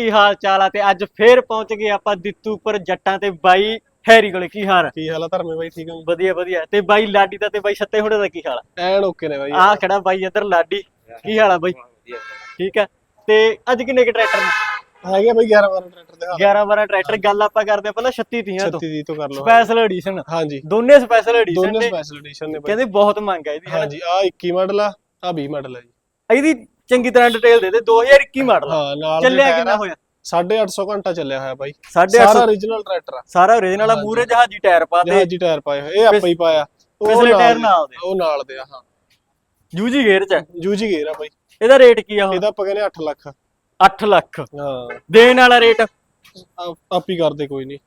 ਕੀ ਹਾਲ ਚਾਲ ਆ ਤੇ ਅੱਜ ਫੇਰ ਪਹੁੰਚ ਗਏ ਆਪਾਂ ਦਿੱਤੂਪੁਰ ਜੱਟਾਂ ਤੇ ਬਾਈ ਹੈਰੀ ਕੋਲੇ ਕੀ ਹਾਲ? ਆ? ਕੀ ਹਾਲ ਆ ਧਰਮੇ ਬਾਈ ਠੀਕ ਹੋ ਵਧੀਆ ਵਧੀਆ। ਤੇ ਬਾਈ ਲਾਡੀ ਦਾ ਤੇ ਬਾਈ ਸੱਤੇ ਹੁਣੇ ਦਾ ਕੀ ਹਾਲ ਆ? ਐਨ ਓਕੇ ਨੇ ਬਾਈ। ਆਹ ਖੜਾ ਬਾਈ ਇੱਧਰ ਲਾਡੀ? ਕੀ ਹਾਲ ਆ ਬਾਈ? ਠੀਕ ਆ। ਤੇ ਅੱਜ ਕਿੰਨੇ ਕੇ ਟਰੈਕਟਰ ਨੇ? ਹੈਗੇ ਬਾਈ 11 12 ਟਰੈਕਟਰ ਦੇ। ਹਾਲ 11 12 ਟਰੈਕਟਰ ਗੱਲ ਆਪਾਂ ਕਰਦੇ ਆ ਪਹਿਲਾਂ 36 ਤੀਆਂ ਤੋਂ। 36 ਦੀ ਤੋਂ ਕਰ ਲਓ। ਸਪੈਸ਼ਲ ਐਡੀਸ਼ਨ ਹਾਂਜੀ। ਦੋਨੇ ਸਪੈਸ਼ਲ ਐਡੀਸ਼ਨ ਦੋਨੇ ਸਪੈਸ਼ਲ ਐਡੀਸ਼ਨ ਨੇ ਬਾਈ। ਕਹਿੰਦੇ ਬਹੁਤ ਮੰਗ ਆ ਇਹਦੀ। ਹਾਂਜੀ ਆ 21 ਮਾਡਲ ਆ ਆ 20 ਮਾਡਲ ਆ ਜੀ। ਇਹਦੀ ਚੰਗੀ ਤਰ੍ਹਾਂ ਡਿਟੇਲ ਦੇ ਦੇ 2021 ਮਾਡਲ ਹਾਂ ਨਾਲ ਚੱਲਿਆ ਕਿੰਨਾ ਹੋਇਆ? 850 ਘੰਟਾ ਚੱਲਿਆ ਹੋਇਆ ਬਾਈ। 850 ਸਾਰਾ origignal ਟਰੈਕਟਰ ਆ। ਸਾਰਾ ਓਰੀਜਨਲ ਵਾਲਾ ਮੂਰੇ ਜਹਾਜੀ ਟਾਇਰ ਪਾ ਤੇ। ਜਹਾਜੀ ਟਾਇਰ ਪਾਏ ਹੋਏ ਇਹ ਆਪਾਂ ਹੀ ਪਾਇਆ। ਉਹ ਪਿਛਲੇ ਟਾਇਰ ਨਾਲ ਦੇ। ਉਹ ਨਾਲ ਦੇ ਆ ਹਾਂ। ਯੂਜੀ ਗੇਅਰ ਚ। ਜੂਜੀ ਗੇਰ ਆ ਬਾਈ। ਇਹਦਾ ਰੇਟ ਕੀ ਆ ਹੁਣ? ਇਹਦਾ ਆਪਾਂ ਕਹਿੰਦੇ 8 ਲੱਖ। 8 ਲੱਖ। ਹਾਂ। ਦੇਣ ਵਾਲਾ ਰੇਟ ਆਪ- ਕਰਦੇ ਕੋਈ ਨਹੀਂ।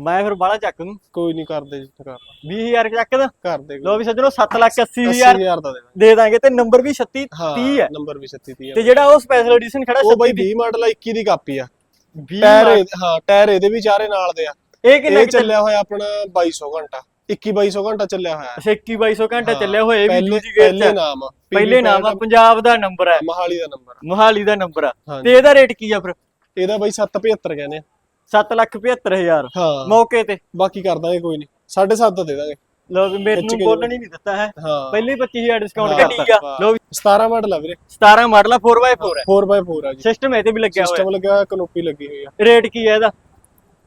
ਮੈਂ ਫਿਰ ਬਾਹਲਾ ਚੱਕ ਦੂੰ। ਕੋਈ ਨਹੀਂ ਕਰਦੇ ਜੀ ਕਰ 20000 ਚੱਕ ਦਾ। ਕਰਦੇ ਲੋ ਵੀ ਸੱਜਣੋ 7 ਲੱਖ 80000 80000 ਦਾ ਦੇ ਦਾਂਗੇ। ਦੇ ਦਾਂਗੇ ਤੇ ਨੰਬਰ ਵੀ 36 ਹਾਂ 30 ਹੈ। ਨੰਬਰ ਵੀ 36 30 ਤੇ ਆ ਜਿਹੜਾ ਉਹ ਸਪੈਸ਼ਲ ਐਡੀਸ਼ਨ ਖੜਾ ਉਹ ਬਾਈ 36 20 ਮਾਡਲ ਆ 21 ਦੀ ਕਾਪੀ ਆ। 20 ਟਾਇਰ ਹਾਂ ਟਾਇਰ ਇਹਦੇ ਵੀ ਚਾਰੇ ਨਾਲ ਦੇ ਆ। ਇਹ ਕਿੰਨਾ ਚੱਲਿਆ ਹੋਇਆ ਆਪਣਾ 2200 ਘੰਟਾ। 21 2200 ਘੰਟਾ ਚੱਲਿਆ ਹੋਇਆ। ਹੈ। 21 2200 ਘੰਟਾ ਚੱਲਿਆ ਹੋਇਆ ਇਹ ਵੀ ਗੇਅਰ ਚ ਪਹਿਲੇ ਹੈ। ਨਾਮ ਆ। ਪਹਿਲੇ ਨਾਮ ਆ ਪੰਜਾਬ ਦਾ ਨੰਬਰ ਹੈ ਮਹਾਲੀ ਦਾ ਨੰਬਰ ਮੋਹਾਲੀ ਦਾ ਨੰਬਰ ਆ। ਤੇ ਇਹਦਾ ਰੇਟ ਕੀ ਆ ਫਿਰ? ਇਹਦਾ ਬਾਈ 775 ਕਹਿੰਦੇ ਆ। 7 ਲੱਖ 75000 ਹਾਂ। ਮੌਕੇ ਤੇ। ਬਾਕੀ ਕਰ ਦਾਂਗੇ ਕੋਈ ਨਹੀਂ 7.5 ਦਾ ਦੇ ਦਾਂਗੇ। ਲੋ ਵੀ ਮੇਰੇ ਨੂੰ ਬੋਲਣ ਹੀ ਨਹੀਂ ਦਿੱਤਾ ਹੈ। ਪਹਿਲੇ 25000 ਡਿਸਕਾਊਂਟ ਹਾਂ। ਲੋ ਵੀ 17 ਮਾਡਲ ਆ ਵੀਰੇ। 17 ਮਾਡਲ ਆ 4x4 ਹੈ 4x4 ਆ। ਜੀ। ਸਿਸਟਮ ਇਹ ਤੇ ਵੀ ਲੱਗਿਆ ਹੋਇਆ। ਸਿਸਟਮ ਲੱਗਿਆ ਹੋਇਆ ਕਨੋਪੀ ਲੱਗੀ ਹੋਈ ਆ। ਰੇਟ ਕੀ ਹੈ ਇਹਦਾ?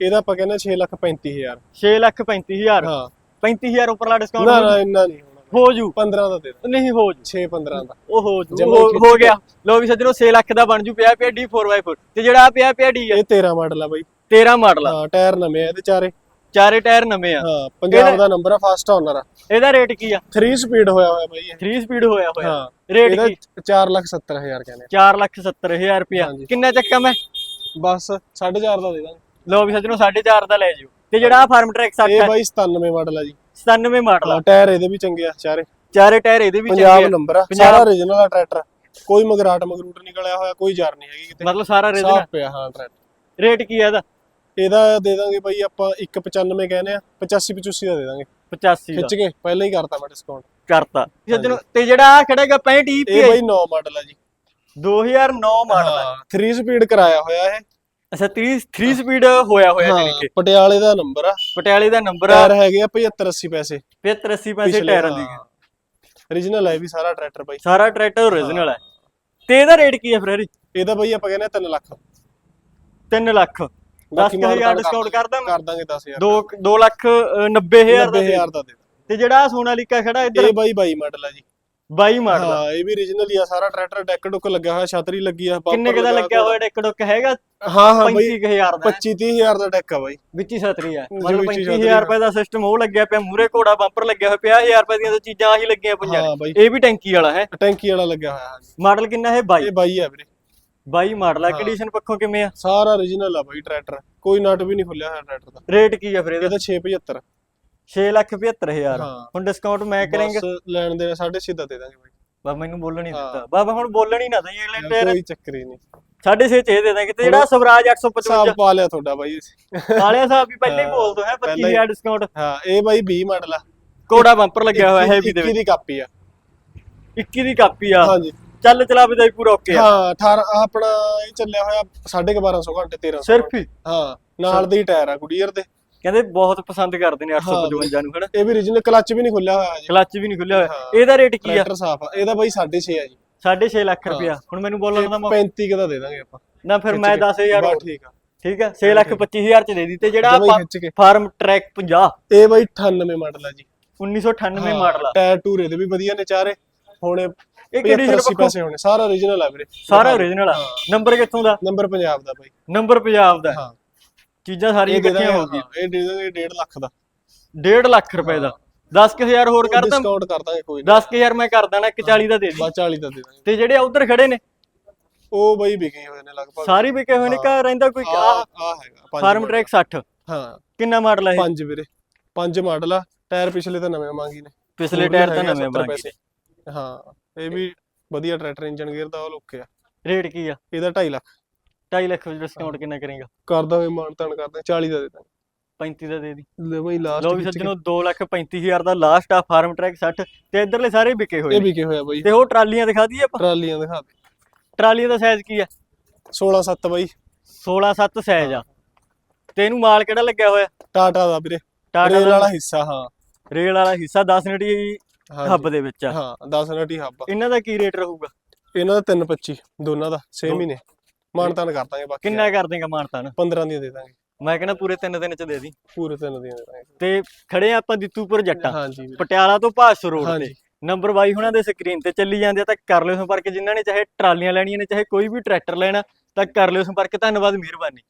ਇਹਦਾ ਆਪਾਂ ਕਹਿੰਦੇ 6 ਲੱਖ 35000 6 ਲੱਖ 35000 ਹਾਂ। 35000 ਉੱਪਰਲਾ ਨਾ ਡਿਸਕਾਊਂਟ ਨਾ ਇੰਨਾ ਨਹੀਂ ਹੋਣਾ। ਹੋ ਜੂ। 15 ਦਾ ਦੇ ਦਾਂ ਨਹੀਂ ਹੋ ਜੂ। 6 15 ਦਾ। ਉਹ ਹੋ ਜੂ। ਹੋ-। ਗਿਆ। ਲੋ ਵੀ ਸੱਜਣੋ 6 ਲੱਖ ਦਾ ਬਣ ਜੂ ਪਿਆ ਪਿਆ D4x4 ਤੇ ਜਿਹੜਾ ਪਿਆ ਪਿਆ D ਆ। ਇਹ 13 ਮਾਡਲ ਆ ਬਾਈ। 13 ਮਾਡਲ ਆ। ਹਾਂ ਟਾਇਰ ਨਵੇਂ ਆ ਇਹਦੇ ਚਾਰੇ। ਚਾਰੇ ਟਾਇਰ ਨਵੇਂ ਆ। ਹਾਂ ਪੰਜਾਬ ਦਾ ਨੰਬਰ ਆ ਫਸਟ ਓਨਰ ਆ। ਇਹਦਾ ਰੇਟ ਕੀ ਆ? 3 ਸਪੀਡ ਹੋਇਆ ਹੋਇਆ ਬਾਈ ਇਹ। 3 ਸਪੀਡ ਹੋਇਆ ਹੋਇਆ। ਹਾਂ ਰੇਟ ਕੀ? 4 ਲੱਖ 70000 ਕਹਿੰਦੇ 4 ਲੱਖ 70000 ਰੁਪਿਆ। ਕਿੰਨਾ ਚੱਕਾ ਮੈਂ। ਬਸ 4.5 ਦਾ ਦੇ ਦਾਂਗੇ। ਲੋ ਵੀ ਸੱਜਣੋ 4.5 ਦਾ ਲੈ ਜਿਓ। ਤੇ ਜਿਹੜਾ ਆ ਫਾਰਮ ਟਰੈਕ 60 ਇਹ ਬਾਈ 97 ਮਾਡਲ ਆ ਜੀ। 97 ਮਾਡਲ ਆ। ਟਾਇਰ ਇਹਦੇ ਵੀ ਚੰਗੇ ਆ ਚਾਰੇ। ਚਾਰੇ ਟਾਇਰ ਇਹਦੇ ਵੀ ਚੰਗੇ ਪੰਜਾਬ ਆ। ਨੰਬਰ ਆ। ਪੰਜਾਬ- ਸਾਰਾ origignal ਆ ਟਰੈਕਟਰ ਕੋਈ ਮਗਰਾਟ ਮਗਰੂਟ ਨਿਕਲਿਆ ਹੋਇਆ ਕੋਈ ਜਾਰ ਨਹੀਂ ਹੈਗੀ ਕਿਤੇ। ਮਤਲਬ ਸਾਰਾ ਸਾਫ਼ ਪਿਆ ਹਾਂ ਟਰੈਕਟਰ ਰੇਟ ਕੀ ਆ ਇਹਦਾ? ਇਹਦਾ ਦੇ ਦਾਂਗੇ ਬਾਈ ਆਪਾਂ 195 ਕਹਿੰਦੇ ਆ 85 85 ਦਾ ਦੇ ਦਾਂਗੇ। 85 ਦਾ। ਖਿੱਚ ਕੇ ਪਹਿਲਾਂ ਹੀ ਕਰਤਾ ਮੈਂ ਡਿਸਕਾਊਂਟ ਕਰਤਾ। ਸੱਜਣੋ ਤੇ ਜਿਹੜਾ ਆ ਖੜਾਗਾ 65 ਇਹ ਬਾਈ 9 ਮਾਡਲ ਆ ਜੀ। 2009 ਮਾਡਲ ਆ। ਹਾਂ 3 ਸਪੀਡ ਕਰਾਇਆ ਹੋਇਆ ਇਹ। ਅੱਛਾ 30 3 ਸਪੀਡ ਹੋਇਆ ਹੋਇਆ ਜਾਨੀ ਕਿ। ਪਟਿਆਲੇ ਦਾ ਨੰਬਰ ਆ। ਪਟਿਆਲੇ ਦਾ ਨੰਬਰ ਆ। ਟਾਇਰ ਹੈਗੇ ਆ 75 80 ਪੈਸੇ। 75 80 ਪੈਸੇ ਟਾਇਰਾਂ ਦੀ। Origignal ਹੈ ਵੀ ਸਾਰਾ ਟਰੈਕਟਰ ਬਾਈ। ਸਾਰਾ ਟਰੈਕਟਰ ਓਰੀਜਨਲ ਹੈ। ਤੇ ਇਹਦਾ ਰੇਟ ਕੀ ਹੈ ਫਿਰ ਇਹਦਾ? ਬਾਈ ਆਪਾਂ ਕਹਿੰਦੇ 3 ਲੱਖ। 3 ਲੱਖ। 10000 ਡਿਸਕਾਊਂਟ ਕਰ ਦਾਂ ਕਰ ਦਾਂਗੇ 10000 2 2 ਲੱਖ 90000 ਦਾ ਦੇ। 90000 ਦਾ ਦੇ ਤੇ ਜਿਹੜਾ ਸੋਨਾਲੀਕਾ ਖੜਾ ਇੱਧਰ ਇਹ ਬਾਈ 22 ਮਾਡਲ ਆ ਜੀ। 22 ਮਾਡਲ ਆ। ਹਾਂ ਇਹ ਵੀ origignal ਹੀ ਆ ਸਾਰਾ ਟਰੈਕਟਰ ਡੈਕ ਡੁੱਕ ਲੱਗਿਆ ਹੋਇਆ ਛਤਰੀ ਲੱਗੀ ਆ ਕਿੰਨੇ bumper ਕੁ ਦਾ ਲੱਗਾ ਲੱਗਿਆ ਹੋਇਆ ਡੈਕ ਡੁੱਕ ਹੈਗਾ? ਹਾਂ ਹਾਂ ਬਾਈ 35000 ਦਾ। 25 30000 ਦਾ ਡੈਕ ਆ ਬਾਈ। ਵਿੱਚ ਹੀ ਛਤਰੀ ਜੀ, ਮਤਲਬ ਵਿੱਚ ਹੀ 25000 ਰੁਪਏ ਦਾ ਸਿਸਟਮ ਉਹ ਲੱਗਿਆ ਪਿਆ ਮੂਰੇ ਘੋੜਾ ਬੰਪਰ ਲੱਗਿਆ ਹੋਇਆ 50000 ਰੁਪਏ ਦੀਆਂ ਤਾਂ ਚੀਜ਼ਾਂ ਆਹੀ ਲੱਗੀਆਂ ਪਈਆਂ ਬਾਈ। ਇਹ ਵੀ ਟੈਂਕੀ ਵਾਲਾ ਹੈ। ਟੈਂਕੀ ਵਾਲਾ ਲੱਗਿਆ ਹੋਇਆ ਮਾਡਲ ਕਿੰਨਾ ਹੈ? 22 ਇਹ ਬਾਈ ਆ ਵੀਰੇ। 22 ਮਾਡਲ ਹੈ। ਕੰਡੀਸ਼ਨ ਪੱਖੋਂ ਕਿਵੇਂ ਆ? ਸਾਰਾ origignal ਆ ਬਾਈ ਟਰੈਕਟਰ ਕੋਈ ਨਟ ਵੀ ਨਹੀਂ ਖੁੱਲਿਆ ਹੋਇਆ ਟਰੈਕਟਰ ਦਾ। ਰੇਟ ਕੀ ਆ ਫਿਰ ਇਹਦਾ? ਇਹਦਾ 675 6 ਲੱਖ 75000 ਹਾਂ। ਹੁਣ ਡਿਸਕਾਊਂਟ ਮੈਂ ਕਰਾਂਗਾ? ਬਸ ਲੈਣ ਦੇ 6.5 ਦਾ ਦੇ ਦਾਂਗੇ ਬਾਈ। ਬਾ ਮੈਨੂੰ ਬੋਲਣ ਹੀ ਹਾਂ। ਦਿੱਤਾ। ਬਾਬਾ ਹੁਣ ਬੋਲਣ ਹੀ ਨਾ ਦਈ ਅਗਲੇ ਟਾਇਰ ਕੋਈ ਚੱਕਰ ਹੀ ਨਹੀਂ। 6.5 ਚ ਇਹ ਦੇ ਦਾਂਗੇ ਤੇ ਜਿਹੜਾ ਸਵਰਾਜ ਹਿਸਾਬ 855 ਪਾ ਲਿਆ ਤੁਹਾਡਾ ਬਾਈ ਵਾਲਿਆ ਸਾਹਿਬ ਵੀ ਪਹਿਲੇ ਹੀ ਹਾਂ, ਬੋਲ ਦੋ ਹੈ ਪਹਿਲਾਂ ਹੀ। 25000 ਡਿਸਕਾਊਂਟ ਹਾਂ ਇਹ ਬਾਈ 20 ਮਾਡਲ ਆ। ਕੋੜਾ ਬੰਪਰ ਲੱਗਿਆ ਹੋਇਆ ਦੇ 21 ਵਿੱਚ ਦੀ ਕਾਪੀ ਆ। 21 ਦੀ ਕਾਪੀ ਆ। ਹਾਂਜੀ। ਚੱਲ ਚਲਾ ਵੀ ਦਾ ਪੂਰਾ ਓਕੇ ਆ। ਹਾਂ 18 ਆਹ ਆਪਣਾ ਇਹ ਚੱਲਿਆ ਹੋਇਆ 1250 ਘੰਟੇ 1300 ਸਿਰਫ ਹੀ? ਹਾਂ ਨਾਲ ਦੇ ਹੀ ਟਾਇਰ ਆ ਗੁਡੀਅਰ ਦੇ। ਕਹਿੰਦੇ ਬਹੁਤ ਪਸੰਦ ਕਰਦੇ ਨੇ 855 ਨੂੰ ਹਨਾ? ਇਹ ਵੀ origignal ਕਲੱਚ ਵੀ ਨਹੀਂ ਖੁੱਲਿਆ ਹੋਇਆ ਜੀ। ਕਲੱਚ ਵੀ ਨਹੀਂ ਖੁੱਲਿਆ ਹੋਇਆ। ਇਹਦਾ ਰੇਟ ਕੀ ਆ? ਟਰੈਕਟਰ ਸਾਫ਼ ਆ। ਇਹਦਾ ਬਾਈ 6.5 ਆ ਜੀ। 6.5 ਲੱਖ ਰੁਪਇਆ। ਹੁਣ ਮੈਨੂੰ ਬੋਲਣ ਦਾ ਮੌਕਾ 35 ਕੁ ਦਾ ਦੇ ਦਾਂਗੇ ਆਪਾਂ। ਨਾ ਫਿਰ ਮੈਂ 10000 ਬਸ ਠੀਕ ਆ। ਠੀਕ ਹੈ 6 ਲੱਖ 25000 ਚ ਦੇ ਦੀ ਤੇ ਜਿਹੜਾ ਫਾਰਮ ਟਰੈਕ 50 ਇਹ ਬਾਈ 98 ਮਾਡਲ ਆ ਜੀ। 1998 ਮਾਡਲ ਆ। ਟਾਇਰ ਟੂਰੇ ਦੇ ਵੀ ਵਧੀਆ ਨੇ ਚਾਰੇ। ਹੁਣ ਇਹ 75 ਕੰਡੀਸ਼ਨ 80 ਪੈਸੇ ਹੋਣੇ ਸਾਰਾ origignal ਆ ਵੀਰੇ। ਸਾਰਾ ਓਰੀਜਨਲ ਆ। ਨੰਬਰ ਕਿੱਥੋਂ ਦਾ? ਨੰਬਰ ਪੰਜਾਬ ਦਾ ਬਾਈ। ਨੰਬਰ ਪੰਜਾਬ ਦਾ। ਹਾਂ। ਚੀਜ਼ਾਂ ਸਾਰੀਆਂ ਇਕੱਠੀਆਂ ਹੋ ਗਈਆਂ। ਇਹ ਦੇ ਦਾਂਗੇ 1.5 ਲੱਖ ਦਾ। 1.5 ਲੱਖ ਰੁਪਏ ਦਾ। 10000 ਹੋਰ ਕਰ ਦਾਂ? ਡਿਸਕਾਊਂਟ ਕਰ ਦਾਂਗੇ ਕੋਈ 10000 ਮੈਂ ਕਰ ਦੇਣਾ 140 ਦਾ ਦੇ ਦੀ। ਬਸ 40 ਦਾ ਦੇ ਦਾਂਗੇ। ਤੇ ਜਿਹੜੇ ਉਧਰ ਖੜੇ ਨੇ? ਉਹ ਬਾਈ ਵਿਕੇ ਹੋਏ ਨੇ ਲਗਭਗ। ਸਾਰੇ ਵਿਕੇ ਹੋਏ ਨੇ ਕਾ ਰਹਿੰਦਾ ਕੋਈ ਆ ਆ ਹੈਗਾ ਫਾਰਮ। ਟਰੈਕ 60 ਹਾਂ। ਕਿੰਨਾ ਮਾਡਲ ਹੈ ਪੰਜ ਵੀਰੇ। ਪੰਜ ਮਾਡਲ ਆ। ਟਾਇਰ ਪਿਛਲੇ ਤਾਂ ਨਵੇਂ ਮੰਗੀ ਨੇ। ਪਿਛਲੇ ਟਾਇਰ ਤਾਂ ਨਵੇਂ 70 ਬਣ ਪੈਸੇ। ਹਾਂ। ਇਹ ਵੀ ਵਧੀਆ ਟਰੈਕਟਰ ਇੰਜਨ ਗੇਅਰ ਦਾ ਉਹ ਲੁੱਕ ਆ। ਰੇਟ ਕੀ ਆ? ਇਹਦਾ 2.5 ਲੱਖ। 2.5 ਲੱਖ ਵਿੱਚ ਡਿਸਕਾਊਂਟ ਕਿੰਨਾ ਕਰੇਗਾ? ਕਰ ਦਾਂਗੇ ਮਾਨ ਤਾਨ ਕਰਦੇ 40 ਦਾ ਦੇ ਦਾਂਗੇ। 35 ਦਾ ਦੇ ਦੀ। ਲੈ ਬਾਈ ਲਾਸਟ ਲੋ ਵੀ ਸੱਜਣੋ 2 ਲੱਖ 35000 ਦਾ ਲਾਸਟ ਆ ਫਾਰਮ ਟਰੈਕ 60 ਤੇ ਇਧਰਲੇ ਸਾਰੇ ਵਿਕੇ ਹੋਏ ਇਹ ਵਿਕੇ ਹੋਇਆ ਬਾਈ। ਤੇ ਉਹ ਟਰਾਲੀਆਂ ਦਿਖਾ ਦਈਏ ਆਪਾਂ? ਟਰਾਲੀਆਂ ਦਿਖਾ ਦੇ। ਟਰਾਲੀਆਂ ਦਾ ਸਾਈਜ਼ ਕੀ ਆ? 16 7 ਬਾਈ। 16 7 ਸਾਈਜ਼ ਆ। ਤੇ ਇਹਨੂੰ ਮਾਲ ਕਿਹੜਾ ਲੱਗਿਆ ਹੋਇਆ? ਟਾਟਾ ਦਾ ਵੀਰੇ। ਟਾਟਾ ਵਾਲਾ ਹਿੱਸਾ ਹਾਂ। ਰੇਲ ਵਾਲਾ ਹਿੱਸਾ 10 ਨਟੀ ਹਾਂਜੀ। ਹੱਬ ਦੇ ਵਿੱਚ ਆ। ਹਾਂ 10 ਨਟੀ ਹੱਬ ਇਹਨਾਂ ਦਾ ਕੀ ਰੇਟ ਰਹੂਗਾ? ਇਹਨਾਂ ਦਾ 325 ਦੋਨਾਂ ਦਾ 6 ਦੋ- ਮਹੀਨੇ। ਮਾਨਤਾਨ ਕਰ ਦਾਂਗੇ ਬਾਕੀ ਕਿੰਨਾ ਕਰ ਦੇਗਾ ਮਾਨਤਾਨ? 15 ਦੀਆਂ ਦੇ ਦਾਂਗੇ। ਮੈਂ ਕਹਿੰਦਾ ਪੂਰੇ 3 ਦਿਨ ਚ ਦੇ ਦੀ। ਪੂਰੇ ਤਿੰਨ ਦੀਆਂ ਦੇ ਦਾਂਗੇ। ਤੇ ਖੜੇ ਆ ਆਪਾਂ ਦਿੱਤੂਪੁਰ ਜੱਟਾਂ। ਪਟਿਆਲਾ ਤੋਂ ਭਾਸ ਰੋਡ ਤੇ। ਨੰਬਰ ਬਾਈ ਹੁਣਾਂ ਦੇ ਸਕਰੀਨ ਤੇ ਚੱਲੀ ਜਾਂਦੇ ਆ ਤਾਂ ਕਰ ਲਿਓ ਸੰਪਰਕ। ਜਿਨ੍ਹਾਂ ਨੇ ਚਾਹੇ ਟਰਾਲੀਆਂ ਲੈਣੀਆਂ ਨੇ ਚਾਹੇ ਕੋਈ ਵੀ ਟਰੈਕਟਰ ਲੈਣਾ ਤਾਂ ਕਰ ਲਿਓ ਸੰਪਰਕ। ਧੰਨਵਾਦ ਮਿਹਰਬਾਨੀ।